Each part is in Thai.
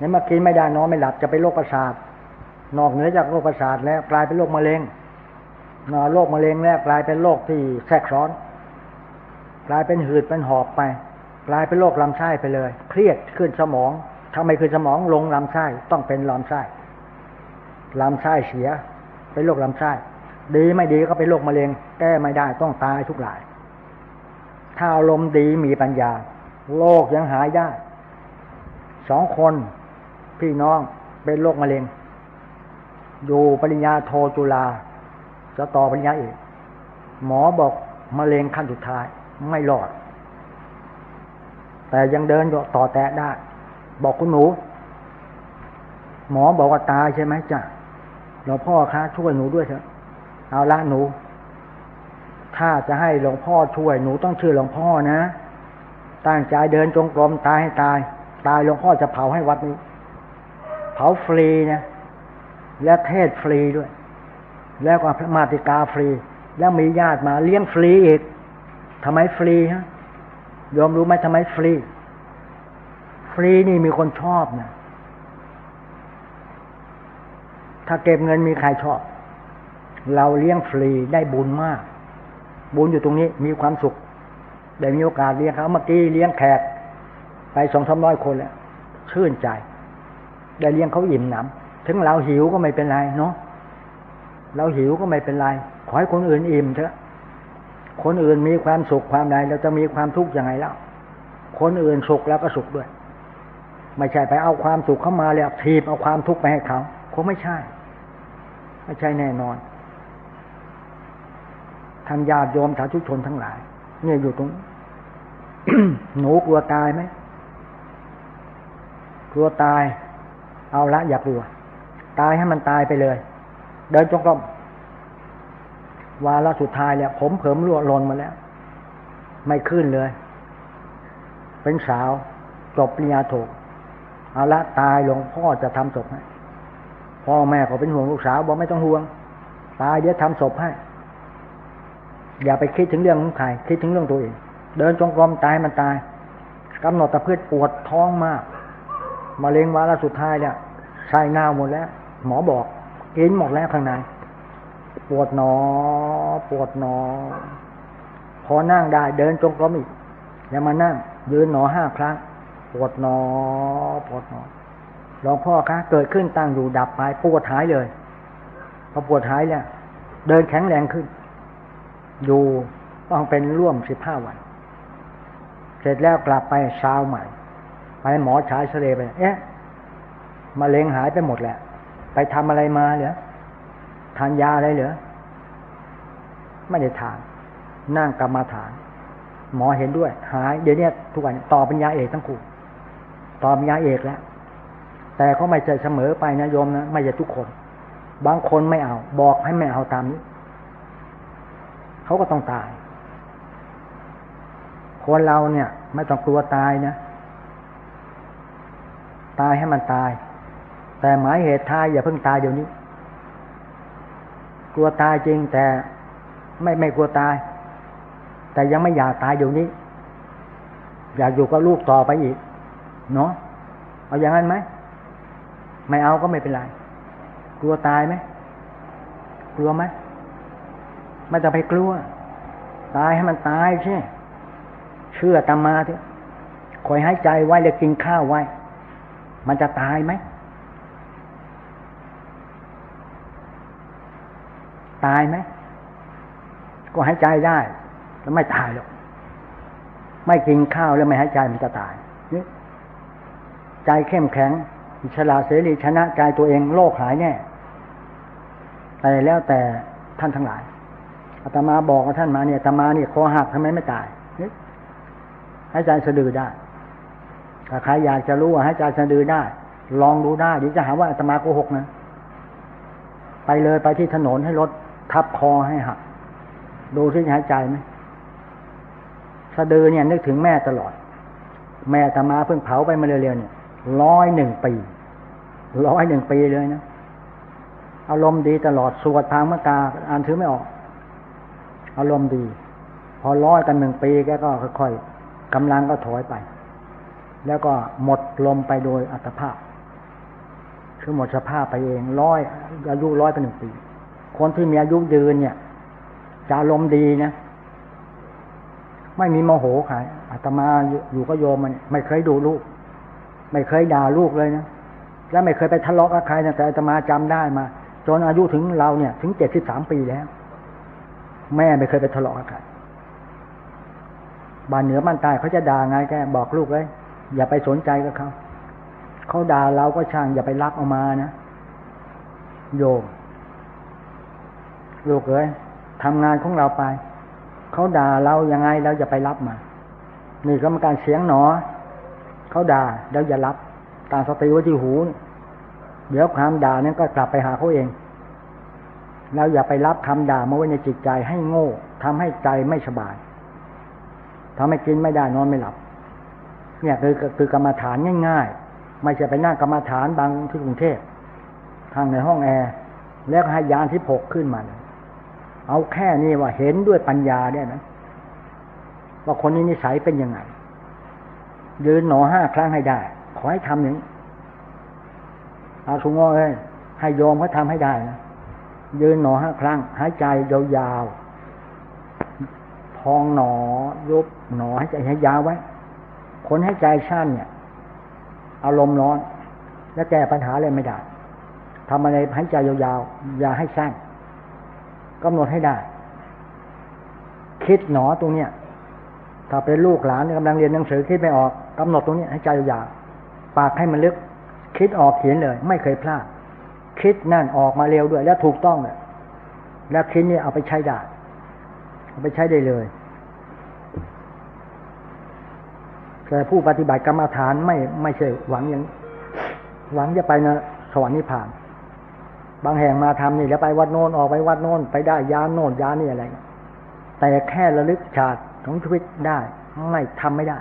ในเมื่อกินไม่ได้นอนไม่หลับจะเป็นโรคประสาท นอกเหนือจากโรคประสาทแล้วกลายเป็นโรคมะเร็งนอโรคมะเร็งแล้วกลายเป็นโรคที่แทรกซ้อน กลายเป็นหืดเป็นหอบไป กลายเป็นโรคลำไส้ไปเลย เครียดขึ้นสมองถ้าไม่ขึ้นสมองลงลำไส้ต้องเป็นลำไส้ลำไส้เสีย เป็นโรคลำไส้ดีไม่ดีก็เป็นโรคมะเร็ง แก้ไม่ได้ต้องตายทุกหลาย ถ้าอารมณ์ดีมีปัญญาโรคยังหายได้สองคน พี่น้องเป็นโรคมะเร็ง อยู่ปริญญาโทจุฬาจะต่อปริญญาเอกหมอบอกมะเร็งขั้นสุดท้าย ไม่รอด แต่ยังเดินต่อแตะได้ บอกคุณหนู หมอบอกว่าตายใช่ไหมจ้ะหลวงพ่อคะช่วยหนูด้วยเถอะ เอาละหนู ถ้าจะให้หลวงพ่อช่วยหนูต้องเชื่อหลวงพ่อนะตั้งใจเดินจงกรมตายให้ตาย ตายหลวงพ่อจะเผาให้วัดนี้ เผาฟรีนะและเทศฟรีด้วย แล้วก็พระมาติกาฟรี แล้วมีญาติมาเลี้ยงฟรีอีกทำไมฟรีฮะยอมรู้ไหมทำไมฟรี ฟรีนี่มีคนชอบนะถ้าเก็บเงินมีใครชอบ เราเลี้ยงฟรีได้บุญมาก บุญอยู่ตรงนี้มีความสุขได้มีโอกาสเลี้ยงเขาเมื่อกี้เลี้ยงแขก ไปสองสามร้อยคนแล้วชื่นใจ ได้เลี้ยงเขาอิ่มหนำถึงเราหิวก็ไม่เป็นไรเนาะเราหิวก็ไม่เป็นไร ขอให้คนอื่นอิ่มเถอะ คนอื่นมีความสุขความใดเราจะมีความทุกข์ยังไงแล้วคนอื่นสุขแล้วก็สุขด้วย ไม่ใช่ไปเอาความสุขเข้ามาแล้วทีบเอาความทุกข์ไปให้เขาคงไม่ใช่ ไม่ใช่แน่นอนท่านญาติโยมสาธุชนทั้งหลาย เนี่ยอยู่ตรงหนูกลัวตายไหมกลัวตาย เอาละอย่ากลัว ตายให้มันตายไปเลย เดินจงกรมวาระสุดท้ายแล้วผมเผิมรั่วลนมาแล้ว ไม่ขึ้นเลย เป็นสาวจบปริญญาโทเอาละตายหลวงพ่อจะทำศพให้พ่อแม่ก็เป็นห่วงลูกสาวบอกไม่ต้องห่วง ตายเดี๋ยวทำศพให้ อย่าไปคิดถึงเรื่องของใครคิดถึงเรื่องตัวเอง เดินจงกรมตายมันตายกำหนดตะเพืชปวดท้องมาก มะเร็งวาระสุดท้ายเนี่ยใช่เน่าหมดแล้ว หมอบอกกินหมดแล้วข้างในปวดหนอ ปวดหนอ พอนั่งได้เดินจงกรมอีกอย่ามานั่ง ยืนหนอห้าครั้ง ปวดหนอ ปวดหนอหลวงพ่อคะเกิดขึ้นตั้งอยู่ดับไปปวดหายเลยพอปวดหายเนี่ยเดินแข็งแรงขึ้น อยู่ต้องเป็นร่วมสิบห้าวัน เสร็จแล้วกลับไปเช้าใหม่ ไปหมอฉายเสลไป เอ๊ะมะเร็งหายไปหมดแหละ ไปทำอะไรมาเหรอทานยาอะไรเหรอไม่ได้ทาน นั่งกรรมาฐาน หมอเห็นด้วย หาย เดี๋ยวนี้ทุกวันต่อปัญญาเอกทั้งคู่ต่อปัญญาเอกแล้วแต่ก็ไม่ใช่เสมอไปนะโยมนะไม่ใช่ทุกคน บางคนไม่เอา บอกให้ไม่เอาตามนี้ เขาก็ต้องตาย คนเราเนี่ย ไม่ต้องกลัวตายนะ ตายให้มันตาย แต่หมายเหตุทายอย่าเพิ่งตายเดี๋ยวนี้ กลัวตายจริงแต่ไม่ไม่กลัวตาย แต่ยังไม่อยากตายเดี๋ยวนี้ อยากอยู่กับลูกต่อไปอีก เนาะเอาอย่างนั้นไหมไม่เอาก็ไม่เป็นไร กลัวตายไหมกลัวไหมไม่ต้องไปกลัว ตายให้มันตายใช่เชื่อตามมาเถอะคอยหายใจไว้แล้วกินข้าวไว้ มันจะตายไหม ตายไหม ก็หายใจได้แล้วไม่ตายหรอก ไม่กินข้าวแล้วไม่หายใจมันจะตายนี่ใจเข้มแข็งฉลาดเสรีชนะใจตัวเองโลกหายแน่แต่แล้วแต่ท่านทั้งหลายอาตมาบอกกับท่านมาเนี่ยอาตมาเนี่ยคอหักทำไมไม่ตายหายใจสะดือได้ ถ้าใครอยากจะรู้ว่าหายใจสะดือได้ ลองดูได้เดี๋ยวจะหาว่าอาตมาโกหกนะ ไปเลยไปที่ถนนให้รถทับคอให้หัก ดูที่หายใจไหมสะดือเนี่ยนึกถึงแม่ตลอด แม่อาตมาเพิ่งเผาไปมาเร็วๆเนี่ยร้อยหนึ่งปีร้อยหนึ่งปีเลยนะอารมณ์ดีตลอดสวดทางมกาอ่านถือไม่ออก อารมณ์ดี พอร้อยกันหนึ่งปีแกก็ค่อยๆกำลังก็ถอยไป แล้วก็หมดลมไปโดยอัตภาพ คือหมดสภาพไปเองร้อยอายุร้อยเป็นหนึ่งปี คนที่มีอายุยืนเนี่ย จะอารมดีนะ ไม่มีโมโหใครอาตมาอยู่ก็โยมมันไม่เคยดูลูก ไม่เคยด่าลูกเลยนะ และไม่เคยไปทะเลาะกับใครนะแต่อาตมาจำได้มา จนอายุถึงเราเนี่ย ถึงเจ็ดสิบสามปีแล้ว แม่ไม่เคยไปทะเลาะกับใครบ้านเหนือบ้านใต้เขาจะด่าไงแกบอกลูกเลย อย่าไปสนใจกับเขาเขาด่าเราก็ช่างอย่าไปรับเอามานะโยมลูกเอ้ยทำงานของเราไป เขาด่าเรายังไงเราอย่าไปรับมา นี่ก็เป็นการเสียงหนอ เขาด่าเราอย่ารับ ตามสติไว้ที่หู เดี๋ยวความด่านั้นก็กลับไปหาเขาเอง เราอย่าไปรับคำด่ามาไว้ในจิตใจให้โง่ทำให้ใจไม่สบายทำให้กินไม่ได้นอนไม่หลับ เนี่ยคือคือกรรมฐานง่าย ๆ ไม่ใช่ไปนั่งกรรมฐานบางที่กรุงเทพทางในห้องแอร์แล้วให้ยานที่ผกขึ้นมาเลยเอาแค่นี้ว่าเห็นด้วยปัญญาได้ไหมว่าคนนี้นิสัยเป็นยังไงยืนหนอห้าครั้งให้ได้ ขอให้ทำอย่างนี้อาสุงอเอ้ยให้โยมเขาทำให้ได้นะยืนหนอห้าครั้ง หายใจยาวๆพองหนอยุบหนอให้ใจให้ยาวไว้ คนให้ใจสั้นเนี่ย อารมณ์ร้อน แล้วแก้ปัญหาเลยไม่ได้ทำอะไรใหายใจยาวๆ อย่าให้สั้นกำหนดให้ได้ คิดหนอตรงเนี้ยถ้าเป็นลูกหลานกำลังเรียนหนังสือคิดไม่ออกกำหนดตรงนี้ให้ใจยาวปากให้มันลึก คิดออกเขียนเลย ไม่เคยพลาด คิดนั่นออกมาเร็วด้วย แล้วถูกต้องเลยแล้วคิดนี่เอาไปใช้ได้เอาไปใช้ได้เลย แต่ผู้ปฏิบัติกรรมฐานไม่ไม่ใช่หวังอย่างหวังจะไปนะสวรรค์นิพพาน บางแห่งมาทำนี่แล้วไปวัดโน้นออกไปวัดโน้นไปได้ยาโน้นยานนี่อะไร แต่แค่ระลึกชาติของชีวิตได้ ไม่ทำไม่ได้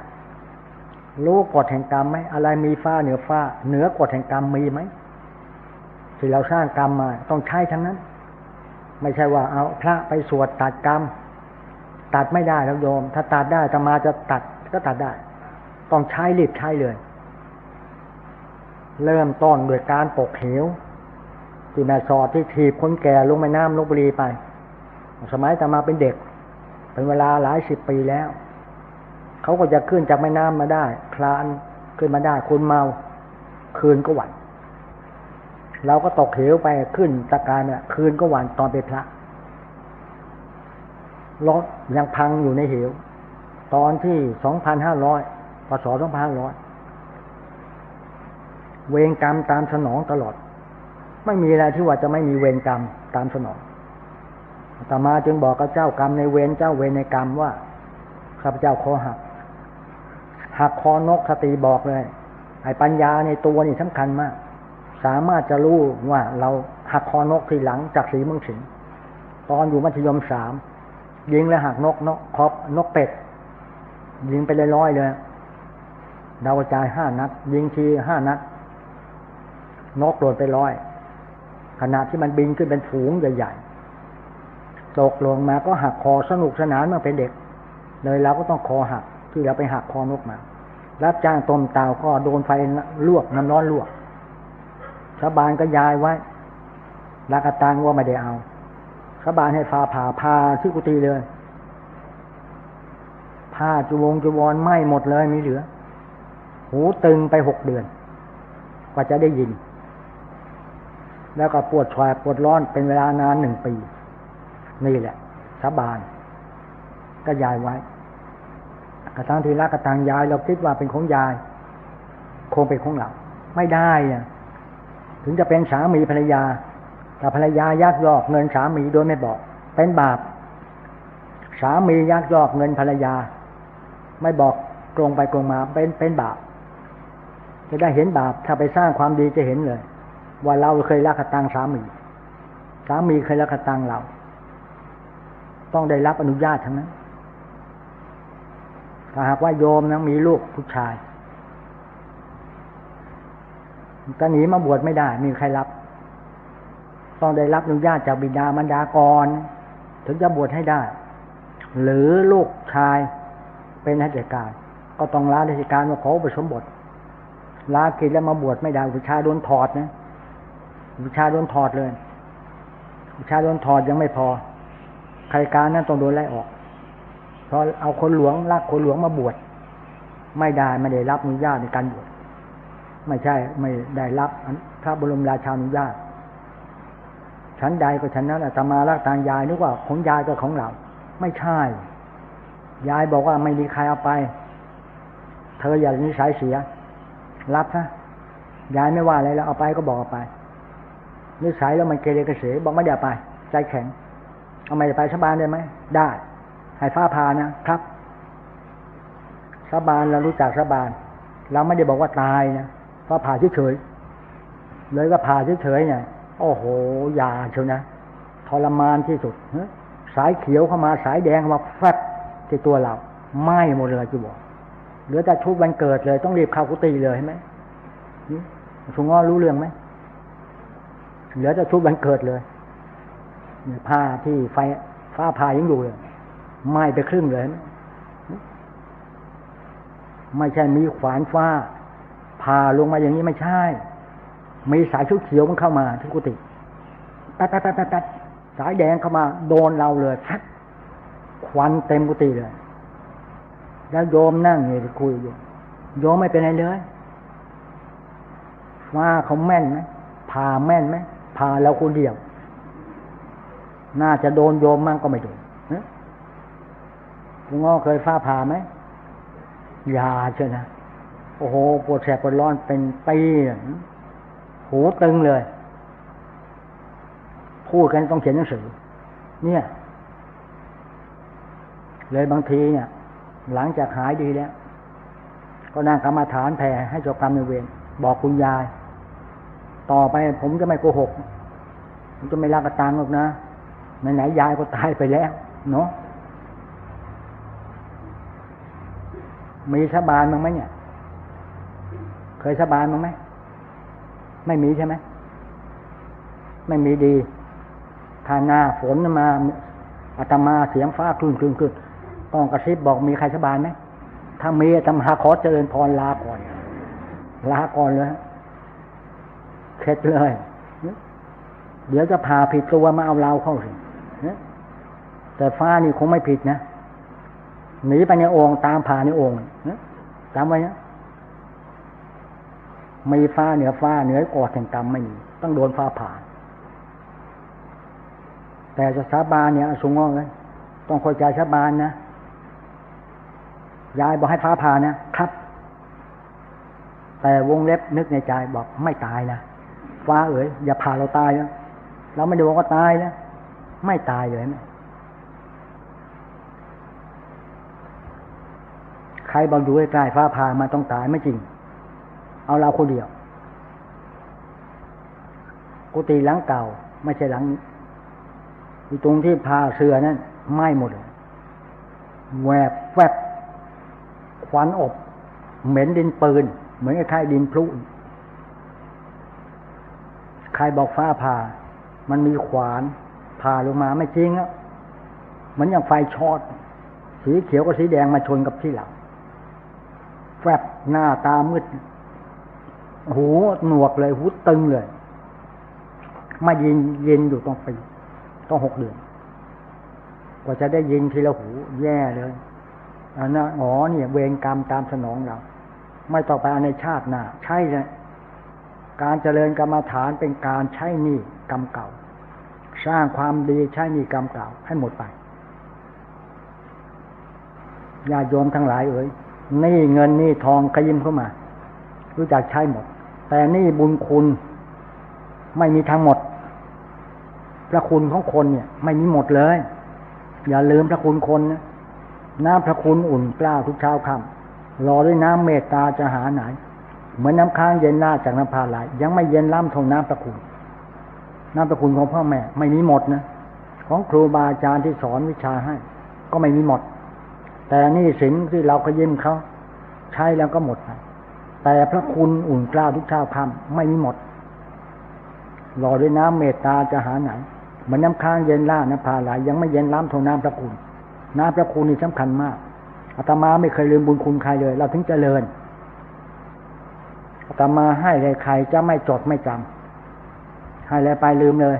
รู้กฎแห่งกรรมไหมอะไรมีฟ้าเหนือฟ้า เหนือกฎแห่งกรรมมีไหมที่เราสร้างกรรมมาต้องใช้ทั้งนั้น ไม่ใช่ว่าเอาพระไปสวดตัดกรรม ตัดไม่ได้แล้วโยม ถ้าตัดได้จะมาจะตัดก็ตัดได้ ต้องใช้รีบใช้เลย เริ่มต้นโดยการปกเหวที่แม่สอดที่ถีบคนแก่ลงแม่น้ำลบบุรีไป สมัยแต่มาเป็นเด็ก เป็นเวลาหลายสิบปีแล้ว เขาก็จะขึ้นจากแม่น้ำมาได้ คลานขึ้นมาได้คุณเมา คืนก็หวั่นเราก็ตกเหวไปขึ้นตะการเนี่ยคืนก็หวั่นตอนเป็นพระรถยังพังอยู่ในเหว ตอนที่สองพันห้าร้อย พศสองพันห้าร้อยเวรกรรมตามสนองตลอด ไม่มีอะไรที่ว่าจะไม่มีเวรกรรมตามสนองต่มาจึงบอกกับเจ้ากรรมในเวรเจ้าเวรในกรรมว่าข้าพเจ้าคอหัก หักคอนกสติบอกเลย ไอ้ปัญญาในตัวนี่สำคัญมาก สามารถจะรู้ว่าเราหักคอนกทีหลังจากสีมืองสิงตอนอยู่มัธยมสามยิงแล้วหักนกนกคอบนกเป็ดยิงไปเลยร้อยเลย ดาวกระจายห้านัด ยิงทีห้านัด นกโดนไปร้อย ขณะที่มันบินขึ้นเป็นฝูงใหญ่ๆตกลงมาก็หักคอสนุกสนานเมื่อเป็นเด็ก เลยเราก็ต้องคอหักที่เราไปหักคอนกมา รับจ้างต้มเตาก็โดนไฟลวกน้ำร้อนลวกชาวบ้านก็ย้ายไว้ลากตังว่าไม่ได้เอาชาวบ้านให้ฟ้าผ่าพาที่กุฏิเลยผ้าจุวงจุวรไหม้หมดเลยมีเหลือ หูตึงไปหกเดือน กว่าจะได้ยิน แล้วก็ปวดชายปวดร้อนเป็นเวลานานหนึ่งปี นี่แหละสาบาน ก็ยายไว้ กระทั่งทีละกระตังยายเราคิดว่าเป็นของยาย คงเป็นของเรา ไม่ได้อะถึงจะเป็นสามีภรรยา แต่ภรรยายักยอกเงินสามีโดยไม่บอก เป็นบาป สามียักยอกเงินภรรยา ไม่บอกตรงไปตรงมาเป็นเป็นบาป จะได้เห็นบาปถ้าไปสร้างความดีจะเห็นเลย ว่าเราเคยรักตังสามีสามีเคยรักตังเรา ต้องได้รับอนุญาตทั้งนั้นถ้าหากว่าโยมนะมีลูกผู้ชายก็หนีมาบวชไม่ได้ มีใครรับ ต้องได้รับอนุญาตจากบิดามารดาก่อนถึงจะบวชให้ได้ หรือลูกชายเป็นราชการ ก็ต้องลาราชการมาขออุปสมบท ลากิจแล้วมาบวชไม่ได้ผู้ชาโดนถอดนะวิชาโดนถอดเลยวิชาโดนถอดยังไม่พอ ใครการนั้นต้องโดนไล่ออกเพราะเอาคนหลวงลากคนหลวงมาบวชไม่ได้ไม่ได้รับอนุญาตในการบวชไม่ใช่ไม่ได้รับพระบรมราชาอนุญาตฉันใดก็ฉันนั้นอาตมารักตางยายนึกว่าของยายก็ของเรา ไม่ใช่ ยายบอกว่าไม่มีใครเอาไป เธออย่านิสัยเสีย รับนะยายไม่ว่าอะไรแล้วเอาไปก็บอกเอาไปนิสัยแล้วมันเกเรกระเสบอกไม่ได้ไป ใจแข็ง เอาไม่ได้ไปสบานได้ไหมได้ให้ฟ้าพานะครับสบานเรารู้จักสบาน เราไม่ได้บอกว่าตายนะฟ้าผ่าเฉยๆเลยก็ผ่าเฉยๆเนี่ยโอ้โหยาเชียวนะทรมานที่สุดสายเขียวเข้ามาสายแดงเข้ามาแฟบที่ตัวเราไหม้หมดเลยจีบอก เหลือแต่ชุดวันเกิดเลย ต้องรีบเข้ากุฏิเลยใช่ไหมสุงอ้อรู้เรื่องไหมเหลือแต่ชุดวันเกิดเลยผ้าที่ไฟฟ้าผ่ายังอยู่เลยไหม้ไปครึ่งเลยไม่ใช่มีขวานฟ้าผ่าลงมาอย่างนี้ไม่ใช่ มีสายชุดเขียวมันเข้ามาที่กุฏิแป๊ดแป๊ดแป๊ดแป๊ดสายแดงเข้ามา โดนเราเลยพัดควันเต็มกุฏิเลย แล้วโยมนั่งอยู่คุยอยู่โยมไม่เป็นไรเลยว่าเขาแม่นไหมผ่าแม่นไหมผ่าเราคนเดียว น่าจะโดนโยมมั่งก็ไม่โดนคุณง้อเคยฟ้าผ่าไหมยาเช่นะ โอ้โหปวดแสบปวดร้อนเป็นปีหูตึงเลย พูดกันต้องเขียนหนังสือ เนี่ย เลยบางทีเนี่ย หลังจากหายดีแล้ว ก็นั่งกรรมาฐานแผ่ให้เจ้ากรรมในเวรบอกคุณยาย ต่อไปผมจะไม่โกหก ผมจะไม่ลากระตังหรอกนะไหนๆยายก็ตายไปแล้วเนาะมีสบานมั้งไหมเนี่ย เคยสบานมั้งไหม ไม่มีใช่ไหม ไม่มีดีถ้าหน้าฝนมาอาตมาเสียงฟ้าคลื่นคลื่นคลื่น ต้องกระซิบบอกมีใครสบานไหมถ้ามีอาตมาขอเจริญพรลาก่อน ลาก่อนเลยเข็ดเลย เดี๋ยวจะพาผิดตัวมาเอาเราเข้าสิแต่ฟ้านี่คงไม่ผิดนะหนีไปในองค์ตามผ่าในองค์จำไว้นะมีฟ้าเหนือฟ้าเหนือกอดแห่งกรรมไม่มีต้องโดนฟ้าผ่าแต่จะสาบานเนี่ยสูงงอเลยต้องคอยใจสาบานนะ ยายบอกให้ฟ้าผ่านะครับ แต่วงเล็บนึกในใจบอกไม่ตายนะฟ้าเอ๋ยอย่าผ่าเราตายนะเราไม่ได้บอกว่าตายนะไม่ตายเลยนะใครบอกอยู่ใกล้ฟ้าผ่ามาต้องตายไม่จริง เอาเราคนเดียว กุฏิหลังเก่า ไม่ใช่หลังอยู่ตรงที่พาเสือนั้นไหม้หมดเลยแวบแวบ ควันอบ เหม็นดินปืน เหมือนกับใครดินพลุใครบอกฟ้าผ่า มันมีขวานผ่าลงมาไม่จริงอะเหมือนอย่างไฟช็อตสีเขียวกับสีแดงมาชนกับที่หลังแฟบหน้าตามืด หูหนวกเลย หูตึงเลย มายินเย็นอยู่ต้องปีต้องหกเดือน กว่าจะได้ยินทีละหูแย่เลย อันนั้นอ๋อเนี่ย เวรกรรมตามสนองเรา ไม่ต่อไปในชาติหน้าใช่เลยการเจริญกรรมฐานเป็นการใช้นี่กรรมเก่า สร้างความดีใช้นี่กรรมเก่า ให้หมดไปญาโยมทั้งหลายเอ๋ยนี่เงินนี่ทองขยิมเข้ามา รู้จักใช้หมด แต่นี่บุญคุณ ไม่มีทั้งหมด พระคุณของคนเนี่ย ไม่มีหมดเลย อย่าลืมพระคุณคนนะ น้ำพระคุณอุ่นกล้าวทุกเช้าค่ำรอด้วยน้ำเมตตาจะหาไหน เหมือนน้าค้างเย็นหน้าจากน้ำพาไหลยังไม่เย็นล้ำทงน้ำพระคุณ น้ำพระคุณของพ่อแม่ ไม่มีหมดนะ ของครูบาอาจารย์ที่สอนวิชาให้ ก็ไม่มีหมด แต่นี่สินที่เราก็ยิ้มเขาใช้แล้วก็หมดไปแต่พระคุณอุ่นกล้าวทุกเช้าค่ำไม่มีหมดรอด้วยน้ำเมตตาจะหาไหนเหมือนน้ำค้างเย็นล่าน้ำพาไหลยังไม่เย็นล้ำทงน้ำพระคุณ น้ำพระคุณนี่สำคัญมากอาตมาไม่เคยลืมบุญคุณใครเลย เราถึงเจริญอาตมาให้ใครจะไม่จดไม่จำให้แล้วไปลืมเลย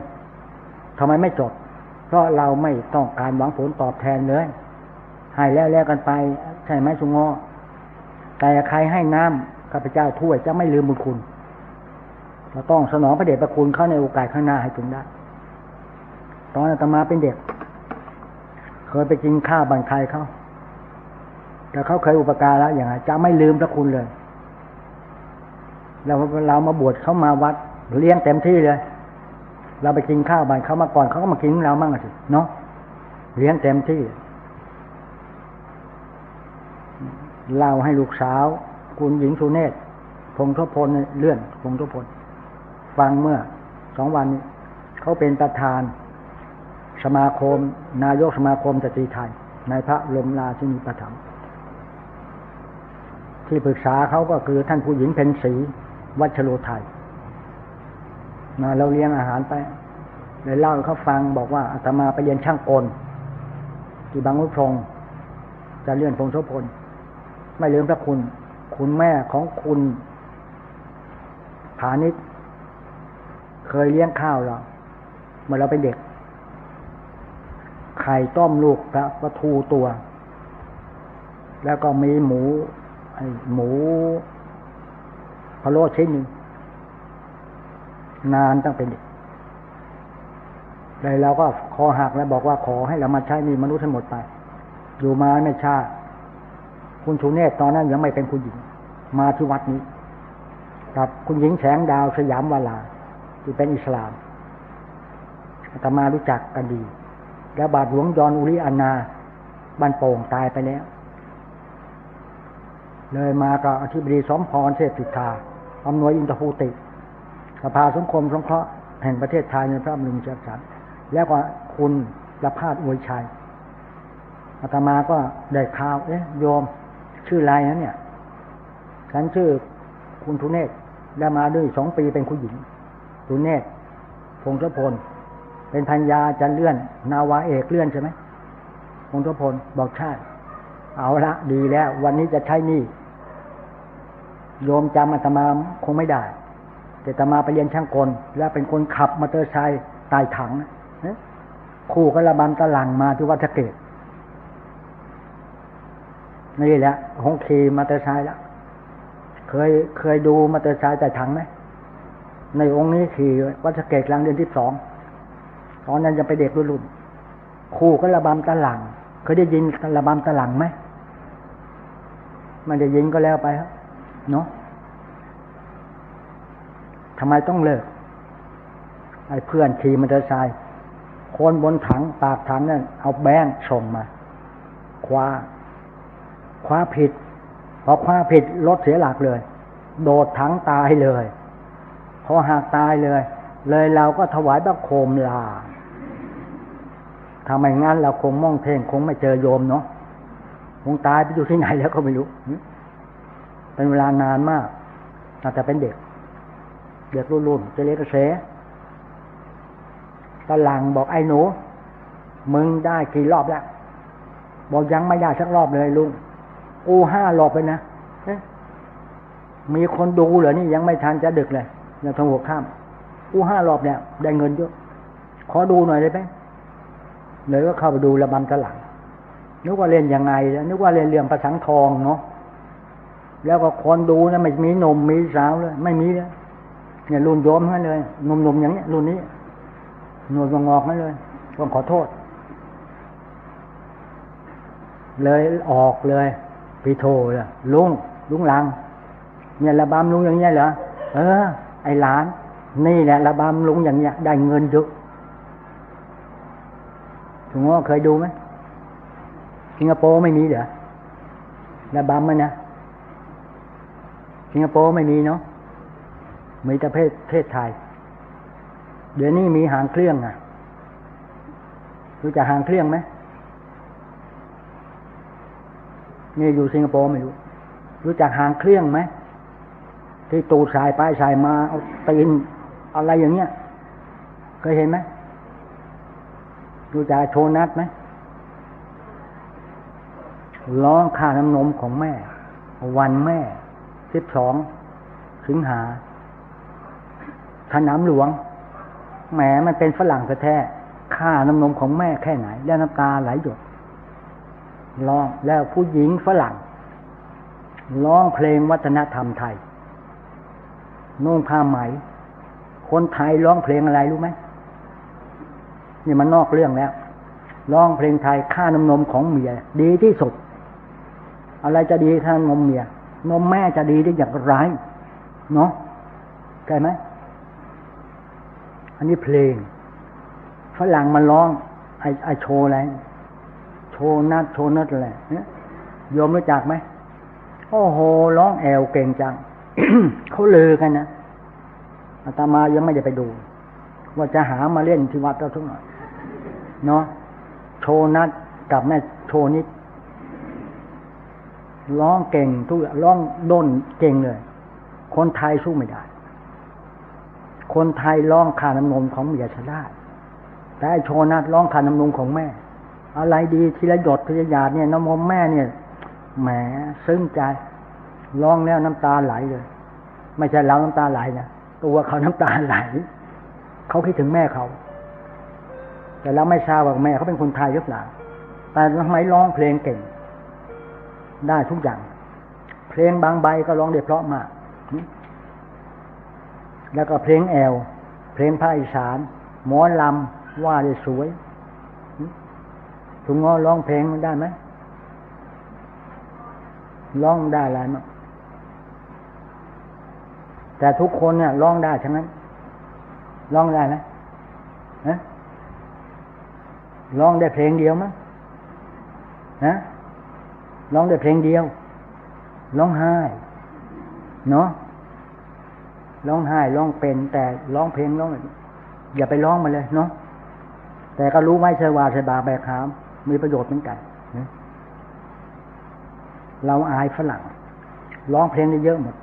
ทำไมไม่จบเพราะเราไม่ต้องการหวังผลตอบแทนเลยให้แล้วแล้วกันไป ใช่ไหมสุงงอแต่ใครให้น้ำข้าพเจ้าถ้วยจะไม่ลืมบุญคุณ เราต้องสนองพระเดชพระคุณเข้าในโอกาสข้างหน้าให้ถึงได้ ตอนอาตมาเป็นเด็ก เคยไปกินข้าวบันใครเขาแต่เขาเคยอุปการะอย่างไรจะไม่ลืมพระคุณเลยเราเรามาบวชเขามาวัดเลี้ยงเต็มที่เลย เราไปกินข้าวบ้านเขามาก่อนเขาก็มากินเรามั่งสิเนาะเลี้ยงเต็มที่เล่าให้ลูกสาว คุณหญิงสุเนศพงทพลเลื่อนพงทพลฟังเมื่อสองวันนี้เขาเป็นประธาน สมาคม นายกสมาคมสตรีไทย ในพระลมราชินีประถมที่ปรึกษาเขาก็คือท่านผู้หญิงเพ็ญศรีวัชโรไทยมาเราเลี้ยงอาหารไปเลยเล่าเขาฟังบอกว่าอาตมาไปเรียนช่างกลที่บางวุฒงจะเลื่อนพงโสพล ไม่ลืมพระคุณ คุณแม่ของคุณผานิชเคยเลี้ยงข้าวเราเมื่อเราเป็นเด็ก ไข่ต้มลูกกระปลาทูตัว แล้วก็มีหมูหมูพะโล้ชิ้นหนึ่งนานตั้งเป็นเด็กเลยเราก็คอหักแล้วบอกว่าขอให้เรามาใช้นี่มนุษย์ทั้งหมดไป อยู่มาไม่ชาคุณชูเนตตอนนั้นยังไม่เป็นคุณหญิง มาที่วัดนี้กับคุณหญิงแสงดาวสยามวาลาที่เป็นอิสลามอาตมารู้จักกันดี แล้วบาทหลวงยอนอุริอานาบ้านโป่งตายไปแล้ว เลยมากับอธิบดีสมพรเทพสิทธาอำนวยอินทภูติ สภาสังคมสงเคราะห์แห่งประเทศไทยในพระบรมเจ้าสันแล้วก็คุณประพาสอวยชัยอาตมาก็ได้ข่าว เอ๊ะโยม ชื่ออะไรนะเนี่ย ฉันชื่อคุณทุเนศ แล้มาด้วยสองปีเป็นคุณหญิง ทุเนศพงศพล เป็นพัญญาจันเลื่อน นาวาเอกเลื่อนใช่ไหมพงศพลบอกใช่เอาละดีแล้ว วันนี้จะใช้นี่โยมจำอาตมาคงไม่ได้ แต่อาตมาไปเรียนช่างกล แล้วเป็นคนขับมอเตอร์ไซค์ตายถังคู่กระบำตะหลังมาที่วัดสะเกตนี่แหละหงขี่มอเตอร์ไซค์ละเคยเคยดูมอเตอร์ไซค์แต่ถังไหมในองค์นี้ขี่วัดสะเกตกลางเดือนที่สอง ตอนนั้นยังไปเด็กรุ่นคู่ก็ระบำตะหลังเคยได้ยินระบำตะหลังไหมมันจะยิงก็แล้วไปครับเนาะทำไมต้องเลิก ไอ้เพื่อนขี่มอเตอร์ไซค์คนบนถังปากถังนั่นเอาแบงค์ส่งมาคว้าคว้าผิดพอคว้าผิดรถเสียหลักเลย โดดถังตายเลยพอหากตายเลย เลยเราก็ถวายบังคมลา ทำไมงั้นเราคงม่องเท่งคงไม่เจอโยมเนาะคงตายไปอยู่ที่ไหนแล้วก็ไม่รู้ เป็นเวลานานมากอาจจะเป็นเด็ก เด็กรุ่นๆจะเรียกเสตลังบอกไอ้หนู มึงได้กี่รอบแล้ว บอกยังไม่ได้สักรอบเลยลุงกูห้ารอบไปนะมีคนดูเหรอนี่ยังไม่ทันจะดึกเลยยังทงหัวข้ามกูห้ารอบเนี่ยได้เงินเยอะขอดูหน่อยได้ไหม เลยก็เข้าไปดูระบำตลังนึกว่าเล่นยังไงแล้วนึกว่าเล่นเรื่องประสังทองเนาะแล้วก็คนดูนะไม่มีหนุ่มมีสาวเลยไม่มีเลยเนี่ยรุ่นโยมนั่นเลยหนุ่มๆอย่างเนี้ยรุ่นนี้หนวดงอกนั่นเลยต้องขอโทษ เลยออกเลยพีโทเลยลุงลุงลัง เนี่ยระบำลุงอย่างเงี้ยเหรอเออ ไอหลาน นี่แหละระบำลุงอย่างเงี้ยได้เงินเยอะ ถุงงอเคยดูไหมสิงคโปร์ไม่มีเหรอระบำมันนะสิงคโปร์ไม่มีเนาะมีแต่เพศเพศไทย เดี๋ยวนี้มีหางเครื่องอะรู้จักหางเครื่องไหมนี่อยู่สิงคโปร์ไม่รู้ รู้จักหางเครื่องไหมที่ตูดสายไปสายมาเอาตีนอะไรอย่างเงี้ยเคยเห็นไหม รู้จักโชนัทไหมร้องค่าน้ำนมของแม่ วันแม่สิบสองสิงหาถนามหลวงแหมมันเป็นฝรั่งแท้ค่าน้ำนมของแม่แค่ไหน แล้วน้ำตาไหลหยดร้องแล้วผู้หญิงฝรั่งร้องเพลงวัฒนธรรมไทยนุ่งผ้าไหม คนไทยร้องเพลงอะไรรู้ไหม นี่มันนอกเรื่องแล้วร้องเพลงไทยค่าน้ำนมของเมีย ดีที่สุด อะไรจะดีค่านมเมีย นมแม่จะดีได้อย่างไรเนาะใช่ไหมอันนี้เพลงฝรั่งมันร้องไอไอโชว์อะไรโชว์นัดโชว์นัดอะไรเนี่ยโยมรู้จักไหมโอ้โหร้องแอวเก่งจังเขาเลือกันนะอาตมายังไม่ได้ไปดู ว่าจะหามาเล่นที่วัดเราทุกหน่อย เนาะโชนัดกับแม่โชนิดร้องเก่งทุกร้องด้นเก่งเลย คนไทยสู้ไม่ได้ คนไทยร้องคาน้ำนมของเมียชได้แต่โชนัดร้องคาน้ำนมของแม่ อะไรดีทีละหยดทีละหยาดเนี่ยน้ำนมแม่เนี่ยแหมซึ้งใจร้องแล้วน้ำตาไหลเลย ไม่ใช่เราน้ำตาไหลนะตัวเขาน้ำตาไหล เขาคิดถึงแม่เขา แต่เราไม่ทราบว่าแม่เขาเป็นคนไทยหรือเปล่า แต่ทำไมร้องเพลงเก่ง ได้ทุกอย่าง เพลงบางใบก็ร้องได้เพราะมาก แล้วก็เพลงแอล เพลงภาคอีสาน หมอลำว่าได้สวยถุงงอร้องเพลงมันได้ไหมร้องได้อะไรมั้งแต่ทุกคนเนี่ยร้องได้ทั้งนั้นร้องได้ไหมนะ ร้องได้เพลงเดียวมั้งนะร้องได้เพลงเดียว ร้องไห้ เนาะร้องไห้ร้องเป็น แต่ร้องเพลงร้องอย่าไปร้องมาเลยเนาะแต่ก็รู้ไว้เชวาเชบาแบกขาม มีประโยชน์เหมือนกันเราอายฝรั่งร้องเพลงได้เยอะหมด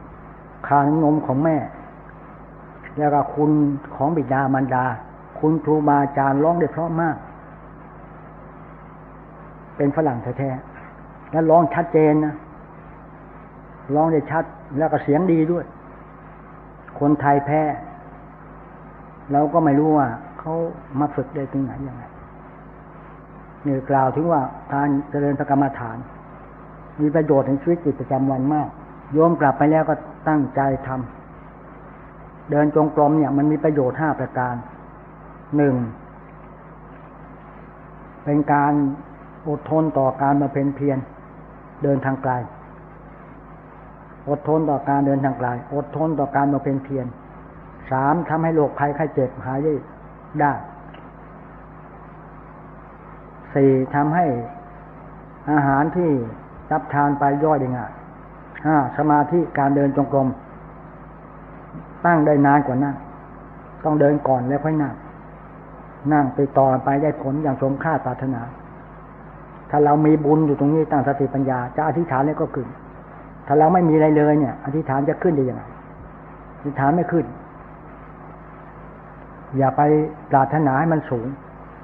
คานนมของแม่ แล้วก็คุณของบิดามารดา คุณครูบาอาจารย์ร้องได้เพราะมาก เป็นฝรั่งแท้ๆแล้วร้องชัดเจนนะร้องได้ชัดแล้วก็เสียงดีด้วย คนไทยแพ้เราก็ไม่รู้ว่าเขามาฝึกได้ตรงไหนยังไงนี่กล่าวถึงว่าการเจริญพระกรรมฐาน มีประโยชน์ในชีวิตจิตประจำวันมาก โยมกลับไปแล้วก็ตั้งใจทำเดินจงกรมเนี่ย มันมีประโยชน์ห้าประการหนึ่งเป็นการ อดทนต่อการมาเป็นเพียรเดินทางไกล อดทนต่อการเดินทางไกล อดทนต่อการมาเป็นเพียรสามทำให้โรคภัยไข้เจ็บหายได้ได้สี่ทำให้อาหารที่รับทานไปย่อยได้ง่ายห้าสมาธิการเดินจงกรม ตั้งได้นานกว่านั่งต้องเดินก่อนแล้วค่อยนั่งนั่งไปต่อไปได้ผลอย่างสมค่าปรารถนา ถ้าเรามีบุญอยู่ตรงนี้ตั้งสติปัญญา จะอธิษฐานแล้วก็ขึ้น ถ้าเราไม่มีอะไรเลยเนี่ย อธิษฐานจะขึ้นได้ยังไงอธิษฐานไม่ขึ้น อย่าไปปรารถนาให้มันสูง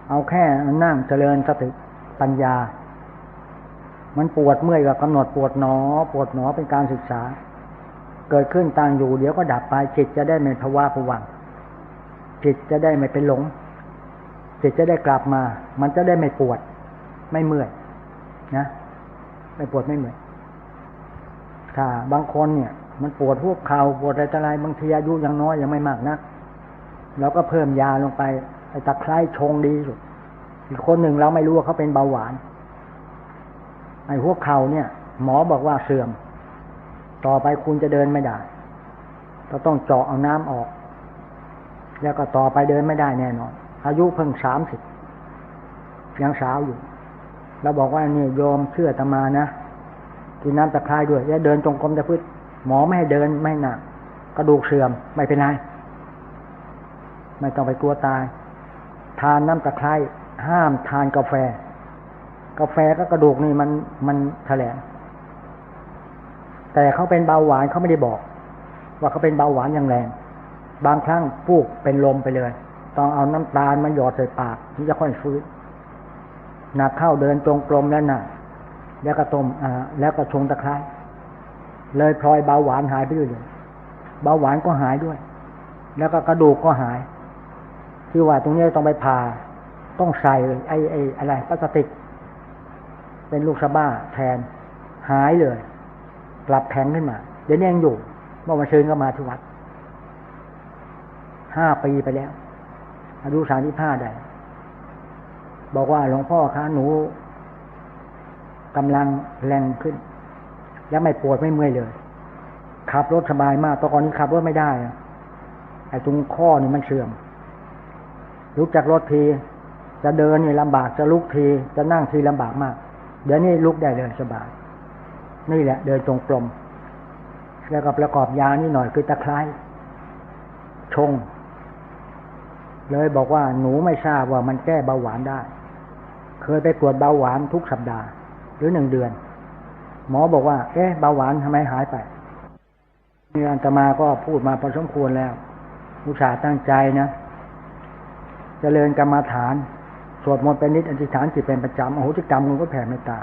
เอาแค่นั่งเจริญสติปัญญา มันปวดเมื่อยกับกำหนดปวดหนอ ปวดหนอเป็นการศึกษา เกิดขึ้นต่างอยู่เดี๋ยวก็ดับไปจิตจะได้ไม่ภาวะผวังจิตจะได้ไม่เป็นหลงจิตจะได้กลับมา มันจะได้ไม่ปวด ไม่เมื่อยนะไม่ปวดไม่เมื่อยถ้าบางคนเนี่ย มันปวดพวกเข่าปวดอะไรต่ออะไรบางทีอายุยังน้อยยังไม่มากนักเราก็เพิ่มยาลงไปไอ้ตะไคร้ชงดีสุดอีกคนหนึ่งเราไม่รู้ว่าเขาเป็นเบาหวานไอ้พวกเข่าเนี่ย หมอบอกว่าเสื่อม ต่อไปคุณจะเดินไม่ได้เราต้องเจาะเอาน้ำออก แล้วก็ต่อไปเดินไม่ได้แน่นอน อายุเพิ่งสามสิบยังสาวอยู่ เราบอกว่านี่โยมเชื่อตมานะกินน้ำตะไคร้ด้วยแล้วเดินจงกรมจะพืชหมอไม่ให้เดินไม่หนักกระดูกเสื่อมไม่เป็นไรไม่ต้องไปกลัวตาย ทานน้ำตะไคร้ห้ามทานกาแฟ กาแฟก็กระดูกนี่มันมันแถลงแต่เขาเป็นเบาหวานเขาไม่ได้บอก ว่าเขาเป็นเบาหวานอย่างแรง บางครั้งปูกเป็นลมไปเลย ต้องเอาน้ำตาลมาหยอดใส่ปากถึงจะค่อยฟื้น นักเข้าเดินจงกรมแล้วนะ่ะแล้วก็ต้มอ่าแล้วก็ชงตะไคร้เลยพลอยเบาหวานหายไปด้วยเลยเบาหวานก็หายด้วย แล้วก็กระดูกก็หายทที่ว่าตรงนี้ต้องไปผ่าต้องใส่ไอ้ไอ้อะไรพลาสติก เป็นลูกสะบ้าแทน หายเลย กลับแข็งขึ้นมา เดี๋ยวนี้ยังอยู่เมื่อวันเชิญก็มาที่วัดห้าปีไปแล้ว อายุสามสิบห้าได้ บอกว่าหลวงพ่อคะหนูกำลังแรงขึ้น แล้วไม่ปวดไม่เมื่อยเลย ขับรถสบายมากตอนก่อนี้ขับรถไม่ได้ไอ้ตรงข้อนี่มันเสื่อมลุกจากรถที จะเดินนี่ลำบากจะลุกที จะนั่งทีลำบากมาก เดี๋ยวนี้ลุกได้เลยสบาย นี่แหละ เดินตรงกลม แล้วก็ประกอบยานี่หน่อยคือตะไคร้ชง เลยบอกว่าหนูไม่ทราบว่ามันแก้เบาหวานได้ เคยไปตรวจเบาหวานทุกสัปดาห์ หรือหนึ่งเดือน หมอบอกว่า เอ๊ะเบาหวานทำไมหายไปนี่อันตมาก็พูดมาพอสมควรแล้วอุตส่าห์ตั้งใจนะจะเจริญกรรมาฐาน สวดมนต์เป็นนิดอธิษฐานจิตเป็นประจำโอ้โหจิกรรมมันก็แผ่เมตตา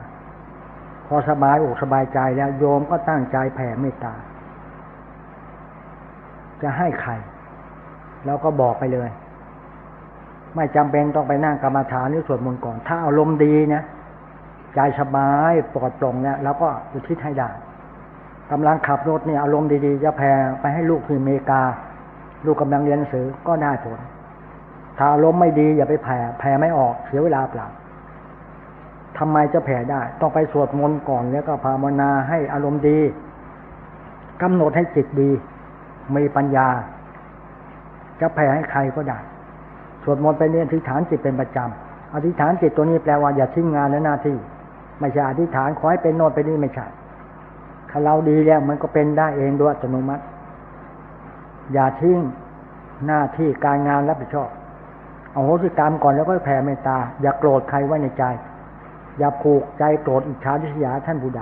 พอสบายอกสบายใจแล้ว โยมก็ตั้งใจแผ่เมตตา จะให้ใครเราก็บอกไปเลย ไม่จำเป็นต้องไปนั่งกรรมฐานหรือสวดมนต์ก่อน ถ้าอารมณ์ดีนะใจสบายปลอดโปร่งเนี่ยเราก็อุทิศให้ได้กำลังขับรถเนี่ยอารมณ์ดีๆจะแผ่ไปให้ลูกที่อเมริกา ลูกกำลังเรียนหนังสือก็ได้ผล ถ้าอารมณ์ไม่ดีอย่าไปแผ่แผ่ไม่ออกเสียเวลาเปล่าทำไมจะแผ่ได้ ต้องไปสวดมนต์ก่อนแล้วก็ภาวนาให้อารมณ์ดีกำหนดให้จิตดี มีปัญญา จะแผ่ให้ใครก็ได้ สวดมนต์ไปเรียนอธิษฐานจิตเป็นประจำอธิษฐานจิตตัวนี้แปลว่าอย่าทิ้งงานและหน้าที่ ไม่ใช่อธิษฐานขอให้เป็นโน่นเป็นนี่ไม่ใช่ถ้าเราดีแล้วมันก็เป็นได้เองโดยอัตโนมัติ อย่าทิ้งหน้าที่การงานรับผิดชอบเอาโหสิกรรมก่อนแล้วก็แผ่เมตตา อย่าโกรธใครไว้ในใจ อย่าผูกใจโกรธอิจฉาทิษยาท่านผู้ใด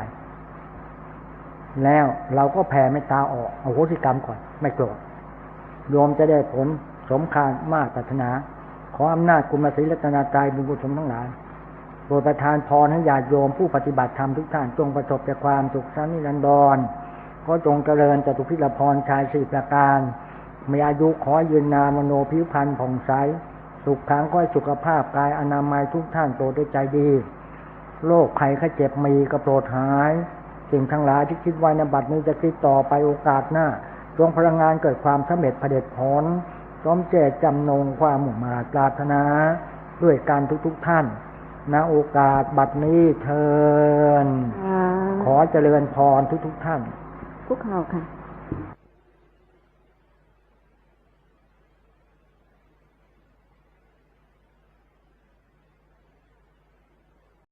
แล้วเราก็แผ่เมตตาออกเอาโหสิกรรมก่อน ไม่โกรธโยมจะได้ผล สมคารมากปรารถนา ขออำนาจกุมารศรีรัตนาตายบุญกุศลทั้งหลายโปรดประทานพรให้ญาติโยมผู้ปฏิบัติธรรมทุกท่านจงประสบแต่ความสุขสันนิรันดรก็จงเจริญจตุพิรพรชายสี่ประการ มีอายุขอยืนนามโนผิวพรรณผ่องใส สุขขังก็ให้สุขภาพกายอนามัยทุกท่านโปรดได้ใจดี โรคภัยไข้เจ็บมีก็โปรดหาย สิ่งทั้งหลายที่คิดไว้ในบัดนี้จะคิดต่อไปโอกาสหน้า จงพลังงานเกิดความสำเร็จผด็จผล มเจตจำนงความมุ่งมาปรารถนา ด้วยการทุกๆทท่านณโอกาสบัดนี้เทินขอเจริญพรทุกๆทท่านคุกเข่าค่ะ